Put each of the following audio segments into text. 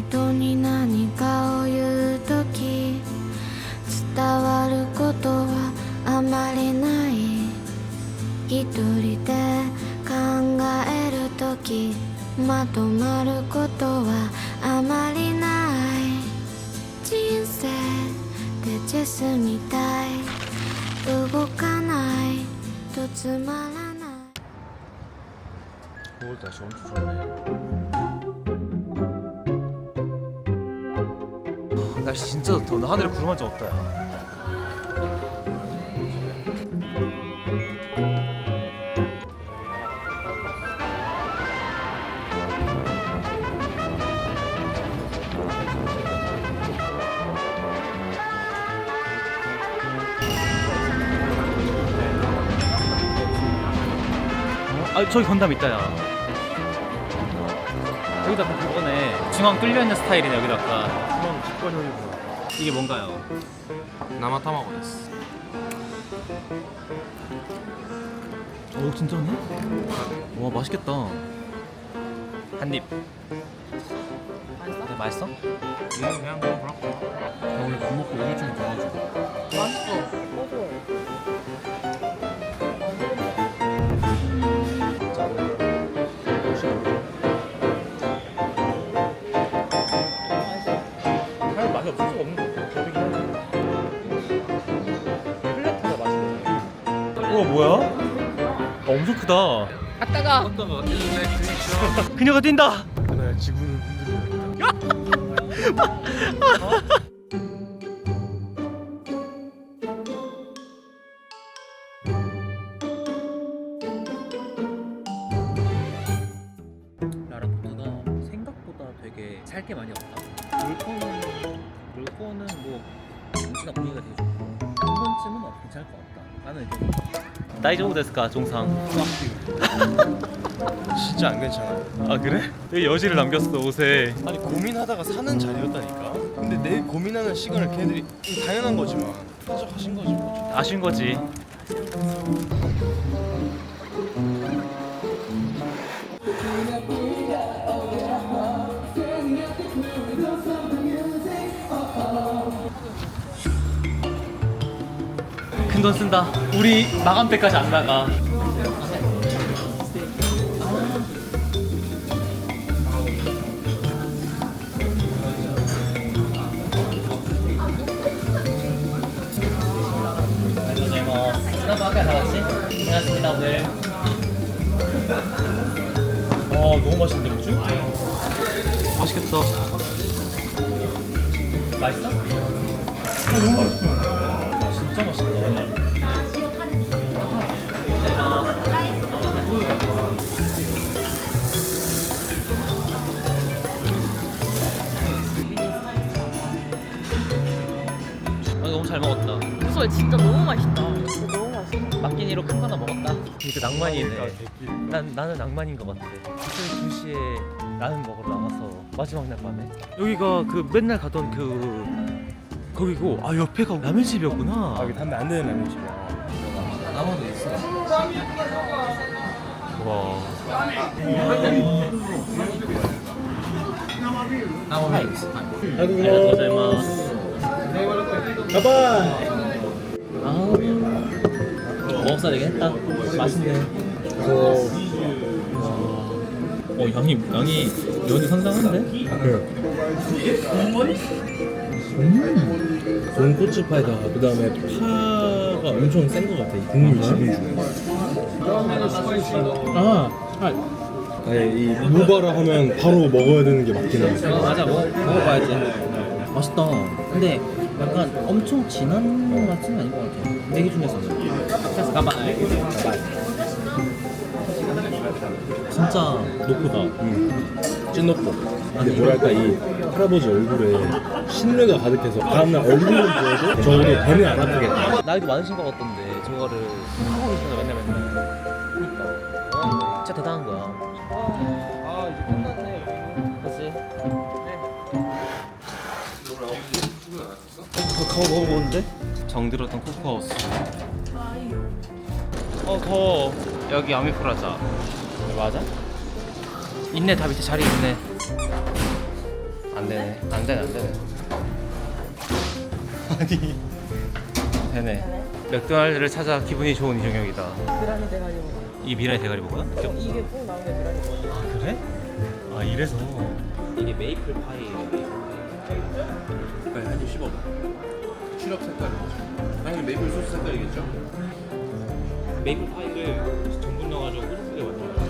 人に何かを言う時伝わることはあまりない。一人で考える時まとまることはあまりない。人生ってチェスみたい。動かないとつまらない。 날씨 진짜 좋다. 오늘 하늘에 구름 한점 없다. 야. 아 저기 건담 있다 야 여기다 그 그거네 중앙 뚫려 있는 스타일이네 여기다가 직관형이구나. 이게 뭔가요? 나마타마고 됐어. 오 진짜네? 와 맛있겠다 한 입 맛있어? 맛있어? 얘는 그냥 먹어보라고. 나 오늘 밥 먹고 우울증이 돼가지고. 사실 크다 아 따가 그녀가 뛴다 그날 지구는 흔들려. 라라쿠가 생각보다 되게 살 게 많이 없다. 물건은 물건은 뭐 경치나 분위기가 되게 좋고 한 번쯤은 어, 괜찮을 것 같다. 나는 이제 다이조부 데스까 종상. 진짜 안 괜찮아. 아 그래? 되게 여지를 남겼어 옷에. 아니 고민하다가 사는 자리였다니까. 근데 내 고민하는 시간을 걔들이 당연한 거지만 가져가신 거지 뭐. 아쉬운 거지. 큰돈 쓴다. 우리 마감 때까지 안 나가. 고생하셨습니다 오늘. 아 너무 맛있는데 맥주? 맛있겠다. 맛있어? 어, 너무 맛있어. 진짜 너무 맛있다 너무 맛있어 막기니로 큰 거 하나 먹었다. 이게 낭만이네. 난 나는 낭만인 것 같아. 그때 2시에 라면 먹으러 나가서 마지막 날 밤에 여기가 그 맨날 가던 그 거기고 아 옆에가 라면집이었구나. 아 여기 담배 안 되는 라면집이야. 나무도 있어. 와. 나무 있어. 고자이마스. 가바이. 아. 먹었어야 되겠다. 맛있네. 어, 양이 양이 면이 상당한데? 좋은 고추파에다가 그 다음에 파가 엄청 센 것 같아 이 국물 지분 중에 아, 아. 아니 이 무바라 하면 바로 먹어야 되는 게 맞긴 해 어, 맞아 먹, 먹어봐야지. 맛있다. 근데 약간 엄청 진한 맛은 아닌 것 같아 내 기준에서는 가봐야 진짜 높다. 응. 찐높고. 근데 뭐랄까 이 할아버지 얼굴에 신뢰가 가득해서 다음날 얼굴을 보여도 적어도 배는 안 아프겠다 나이도 많으신 것 같던데 저거를 하고 계시나 맨날 맨날 그니까 어, 진짜 대단한 거야 어, 가오 너무 더운데? 정들었던 코코하우스 어 더워 여기 아미프라자 맞아? 있네 다 밑에 자리 있네 안 되네. 안 되네, 안 되네. 아니. 되네. 맥도날드를 찾아 기분이 좋은 이정혁이다. 미라니 대가리 먹어. 이 미라의 대가리 뭐야? 이게 꼭 나온 게 미라니 먹어. 아 그래? 아 이래서 이게 메이플 파이예요. 빨리 한입 씹어봐. 추력 색깔이 당연히 메이플 소스 색깔이겠죠? 메이플 파이를 전분 넣어가지고 꾸덕하게 만든 거야.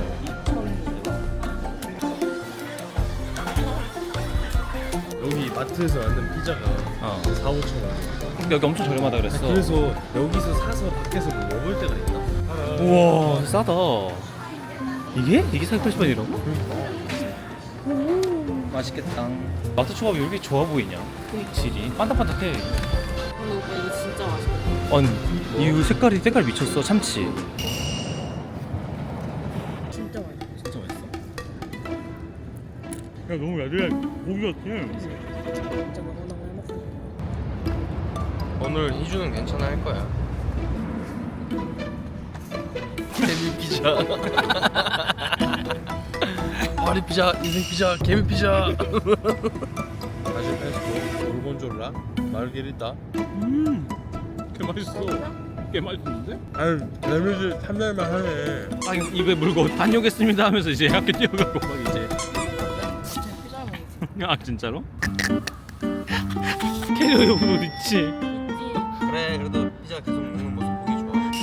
여기 마트에서 만든 피자가 어. 4, 5천 원. 근데 여기 엄청 저렴하다 그랬어. 그래서 여기서 사서 밖에서 뭐 먹을 때가 있나? 우와 싸다. 이게 이게 480원이라고? 맛있겠다. 마트 초밥이 왜 이렇게 좋아 보이냐? 질이 반짝반짝해. 근데 오빠 이거 진짜 맛있어. 아니 이 색깔이 색깔 미쳤어 참치. 진짜 맛있어. 진짜 맛있어. 야 너무 야들야 고기 같아. 진짜 너무 너무 해먹고. 오늘 희주는 괜찮아 할 거야. 개미 피자. 파리 피자, 인생 피자, 개미 피자. 바질 페스토, 고르곤졸라, 마르게리타. 음, 개 맛있어. 개 맛있는데? 아유, 데미지 탐날만 하네. 아 입에 물고 다녀오겠습니다 하면서 이제 학교 뛰어가고 막 이제. 진짜 피자 먹었어. 아 진짜로? 캐리어 있지. 있지. 그래, 그래도 피자 계속 먹는 모습 보기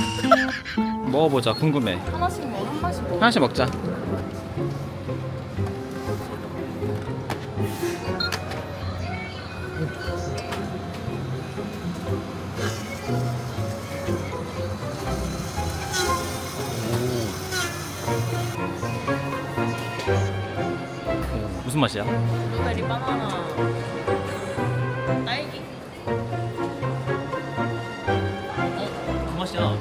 좋아. 먹어보자 궁금해. 하나씩 먹어. 한 마씩 먹어. 하나씩 먹자. 오, 무슨 맛이야? 블루베리 바나나. 딸기. 그 맛이야.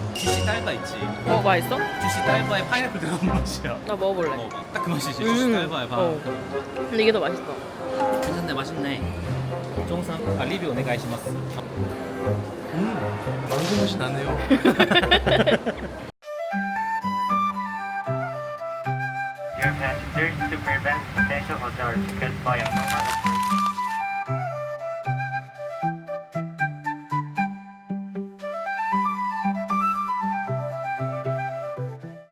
있지. 어 맛있어? 주시 딸바에 파인애플 들어간 맛이야. 나 먹어볼래. 먹어봐. 딱 그 맛이지. 음. 주시 딸바에 파. 어. 근데 이게 더 맛있어. 괜찮네 맛있네. 종삼 아 리뷰 오네가이시마스. 망고 맛이 나네요. Dear passengers, to prevent potential hazards caused by abnormal